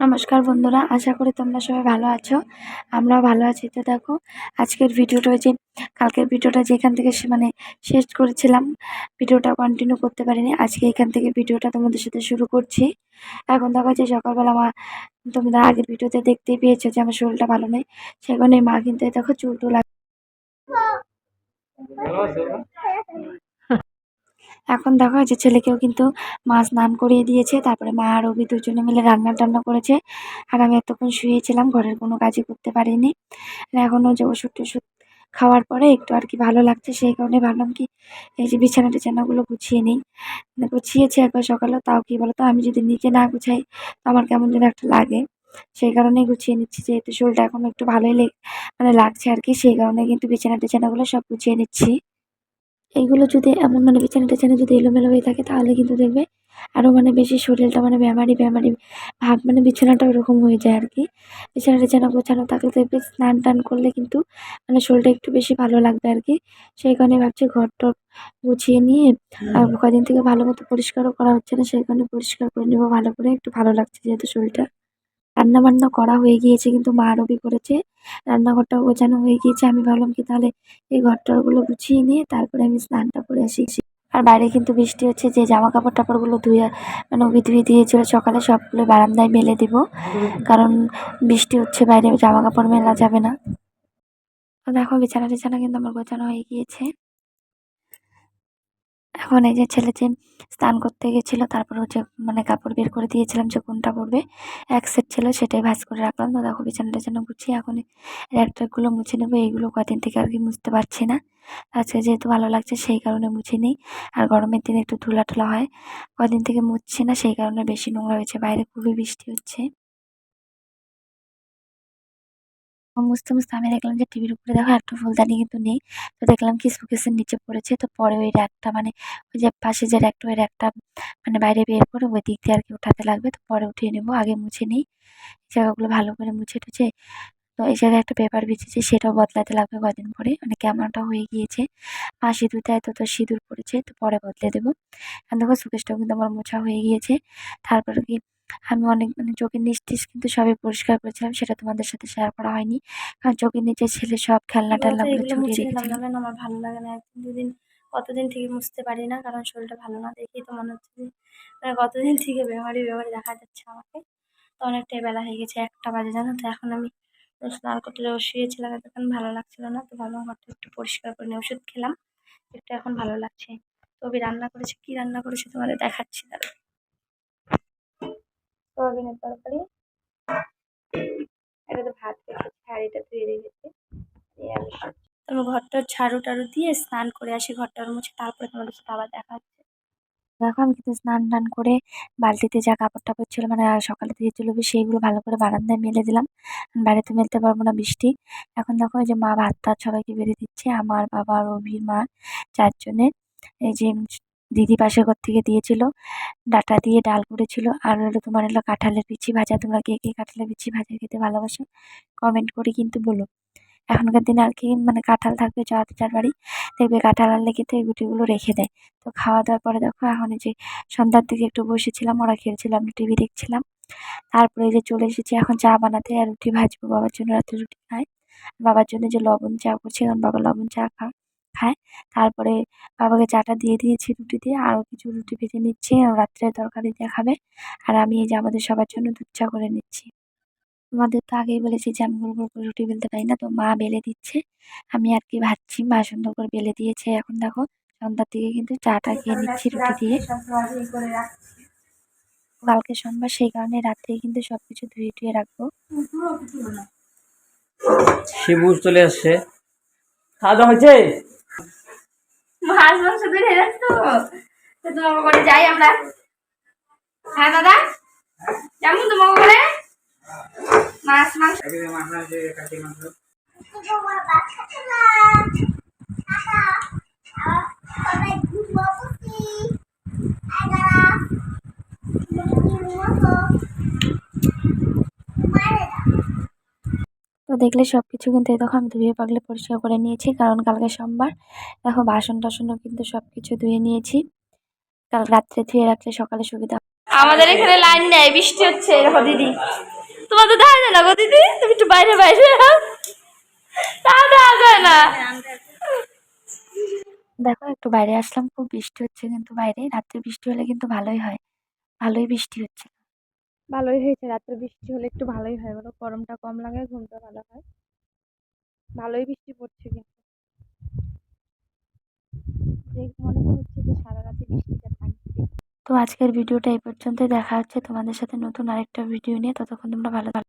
নমস্কার বন্ধুরা, আশা করি তোমরা সবাই ভালো আছো। আমরাও ভালো আছি। তো দেখো, আজকের ভিডিওটা যে, কালকের ভিডিওটা যেখান থেকে মানে শেষ করেছিলাম, ভিডিওটা কন্টিনিউ করতে পারিনি। আজকে এখান থেকে ভিডিওটা তোমাদের সাথে শুরু করছি। এখন দেখো যে সকালবেলা মা, তোমরা আগের ভিডিওতে দেখতেই পেয়েছ যে আমার শরীরটা ভালো নেই। সেখানে মা কিন্তু দেখো চুল টুল এখন দেখো যে ছেলেকেও কিন্তু মা স্নান করিয়ে দিয়েছে, তারপরে মা আর অভি দুজনে মিলে রান্না টান্না করেছে। আর আমি এতক্ষণ শুয়েছিলাম, ঘরের কোনো কাজই করতে পারিনি। এখনও যে ওষুধ টষুধ খাওয়ার পরে একটু আর কি ভালো লাগছে, সেই কারণে ভাবলাম কি এই যে বিছানা টিছানাগুলো গুছিয়ে নিই। মানে গুছিয়েছি একবার সকালে, তাও কি বলতো, আমি যদি নিজে না গুছাই, তো আমার কেমন যেন একটা লাগে। সেই কারণেই গুছিয়ে নিচ্ছি, যেহেতু শরীরটা এখন একটু ভালোই মানে লাগছে আর কি, সেই কারণে কিন্তু বিছানা টিছানাগুলো সব গুছিয়ে নিচ্ছি। এইগুলো যদি এমন মানে বিছানা টিছানা যদি এলোমেলো হয়ে থাকে তাহলে কিন্তু দেখবে আরও মানে বেশি শরীরটা মানে ব্যামারি ব্যামারি ভাব মানে বিছানাটা ওরকম হয়ে যায় আর কি। বিছানা টিছানা গোছানো থাকলে দেখবে স্নান টান করলে কিন্তু মানে শরীরটা একটু বেশি ভালো লাগবে আর কি। সেই কারণে ভাবছি ঘর টর গুছিয়ে নিয়ে আর কদিন থেকে ভালো মতো পরিষ্কারও করা হচ্ছে না সেই কারণে পরিষ্কার করে নেব ভালো করে একটু ভালো লাগছে যেহেতু শরীরটা। রান্না বান্না করা হয়ে গিয়েছে, কিন্তু মা রবি করেছে রান্নাঘরটাও গোছানো হয়ে গিয়েছে, আমি ভাবলাম কি তাহলে এই ঘরটরগুলো গুছিয়ে নিয়ে তারপরে আমি স্নানটা করে আসি। আর বাইরে কিন্তু বৃষ্টি হচ্ছে, যে জামা কাপড় টাপড়গুলো ধুয়ে মানে ওবি ধুয়ে দিয়েছিল, সকালে সবগুলো বারান্দায় মেলে দিব, কারণ বৃষ্টি হচ্ছে, বাইরে জামা কাপড় মেলা যাবে না। দেখো বিছানা টিছানা কিন্তু আমার গোছানো হয়ে গিয়েছে। এখন এই যে ছেলে যে স্নান করতে গেছিল, তারপর হচ্ছে মানে কাপড় বের করে দিয়েছিলাম যে কোনটা পরবে, এক সেট ছিল সেটাই ভাজ করে রাখলাম। তো দেখো বিছানা টিছানা গুছিয়ে এখন র্যাকট্যাকগুলো মুছে নেব, এইগুলো কদিন থেকে আর কি মুছতে পারছি না। আজকে যেহেতু ভালো লাগছে সেই কারণে মুছে নিই। আর গরমের দিনে একটু ধুলা টুলা হয়, কদিন থেকে মুছছি না সেই কারণে বেশি নোংরা হয়েছে, বাইরে খুবই বৃষ্টি হচ্ছে। মুছতে মুছতে আমি দেখলাম যে টিভির উপরে দেখো একটা ফুলদানি কিন্তু নেই। তো দেখলাম কি শোকেসের নিচে পড়েছে, তো পরে ওই র্যাকটা মানে ওই যে পাশে যে র্যাকটা ওই র্যাকটা মানে বাইরে বের করে ওই দিক দিয়ে আর কি উঠাতে লাগবে। তো পরে উঠিয়ে নেব, আগে মুছে নিই। জায়গাগুলো ভালো করে মুছে টুছে, তো এই জায়গায় একটা পেপার বিছিয়েছি, সেটাও বদলাতে লাগবে কদিন পরে। মানে কেমনটা হয়ে গিয়েছে মা সিঁদুর দেয় তো তো সিঁদুর পড়েছে, তো পরে বদলে দেবো। এখন দেখো সুকেশটাও কিন্তু আমার মোছা হয়ে গিয়েছে। তারপরে কি আমি অনেক মানে চোখের নিচ টিচ কিন্তু সবই পরিষ্কার করেছিলাম সেটা তোমাদের সাথে শেয়ার করা হয়নি। কারণ চোখের নিচে ছেলে সব খেলনা টেলনাগুলো ছড়িয়ে রেখেছিলাম না আমার ভালো লাগে না? একদিন দুদিন কতদিন থেকে মুছতে পারি না? কারণ শরীরটা ভালো না দেখেই তো মনে হচ্ছে যে মানে কতদিন থেকে বেমারি বেমারি দেখা যাচ্ছে আমাকে। তো অনেকটাই বেলা হয়ে গেছে একটা বাজে জানো তো এখন আমি স্নান করতে যাব শুয়েছিলাম এতক্ষণ ভালো লাগছিল না। তো ভাবলাম ঘরটা একটু পরিষ্কার করে নিয়ে ওষুধ খেলাম একটু এখন ভালো লাগছে। তবে রান্না করেছে কি রান্না করেছে তোমাদের দেখাচ্ছি দাঁড়া সোয়াবিনের তরকারি। এটা তো ভাত রেখেছি ধুয়ে রেখেছি আমি ঘরটার ঝাড়ু টাড়ু দিয়ে স্নান করে আসি ঘরটার মুছে, তারপরে তোমাদের সাথে আবার দেখা দেখো, আমি কিন্তু স্নান টান করে বালতিতে যা কাপড় টাপড় ছিল মানে সকালে ধুয়েছিল সেইগুলো ভালো করে বারান্দায় মেলে দিলাম। বাইরে তো মেলতে পারব না বৃষ্টি। এখন দেখো যে মা ভাত টাত সবাইকে বেড়ে দিচ্ছে, আমার বাবা রবির মা চারজনের এই যে দিদি পাশের ঘর থেকে দিয়েছিল, ডাটা দিয়ে ডাল করেছিল, আর হলো তোমার হলো কাঁঠালের বিচি ভাজা, তোমরা কে কে কাঁঠালের বিচি ভাজা খেতে ভালোবাসো কমেন্ট করে কিন্তু বলো। এখনকার দিনে আর কি মানে কাঁঠাল থাকবে যার যার বাড়ি, দেখবে কাঁঠাল আনলে কিন্তু এই গুটিগুলো রেখে দেয়। তো খাওয়া দাওয়ার পরে দেখো, এখন যে সন্ধ্যার দিকে একটু বসেছিলাম, ওরা খেলছিল আমি টিভি দেখছিলাম। তারপরে যে চলে এসেছি, এখন চা বানাতে, আর রুটি ভাজবো, বাবার জন্য রাতে রুটি খায়। বাবার জন্য যে লবণ চা করছি, এখন বাবা লবণ চা খা খায়। তারপরে বাবাকে চাটা দিয়ে দিয়েছি রুটি দিয়ে, আরও কিছু রুটি ভেজে নিচ্ছি রাত্রে তরকারি দিয়ে খাবে আর আমি এই যে আমাদের সবার জন্য দুধ চা করে নিচ্ছি। তোমাদের তো আগেই বলেছি যে আমি গোল গোল করে রুটি বেলতে পারি না, তো মা বেলে দিচ্ছে। আমি আর কি ভাজছি, মা সুন্দর করে বেলে দিয়েছে। এখন দেখো, সন্ধ্যার দিকে কিন্তু চাটা খেয়ে নিচ্ছি রুটি দিয়ে। কালকে সোমবার, সেই কারণে রাত্রে কিন্তু সবকিছু ধুয়ে টুয়ে রাখব। শিবু চলে আসছে। খাওয়া দাওয়া হয়েছে? মাছ মাংস ধরে রাখতো তো। তোমার করে যাই আমরা। হ্যাঁ দাদা? যেমন তোমার করে মাছ, মাংস। তো দেখলে সব কিছু কিন্তু এই দেখো আমি ধুয়ে পাগলে পরিষ্কার করে নিয়েছি। কারণ কালকে সোমবার দেখো বাসন টাসনও কিন্তু সব কিছু ধুয়ে নিয়েছি। কাল রাত্রে ধুয়ে রাখলে সকালে সুবিধা আমাদের এখানে লাইন নেই বৃষ্টি হচ্ছে দেখো দিদি। তোমার তো দেখা যায় না গো দিদি তুমি একটু বাইরে বাইরে তা দেখা যায় না। দেখো একটু বাইরে আসলাম খুব বৃষ্টি হচ্ছে কিন্তু বাইরে। রাত্রে বৃষ্টি হলে কিন্তু ভালোই হয় ভালোই বৃষ্টি হচ্ছে। ভালোই হয়েছে। রাত্রে বৃষ্টি হলে একটু ভালোই হয় বলো। গরমটা কম লাগে, ঘুমটা ভালো হয়। ভালোই বৃষ্টি পড়ছে কিন্তু। মনে হচ্ছে যে সারা রাতে বৃষ্টিটা থাকবে তো আজকের ভিডিওটা এই পর্যন্তই। দেখা হচ্ছে তোমাদের সাথে নতুন আরেকটা ভিডিও নিয়ে। ততক্ষণ তোমরা ভালো থাকো।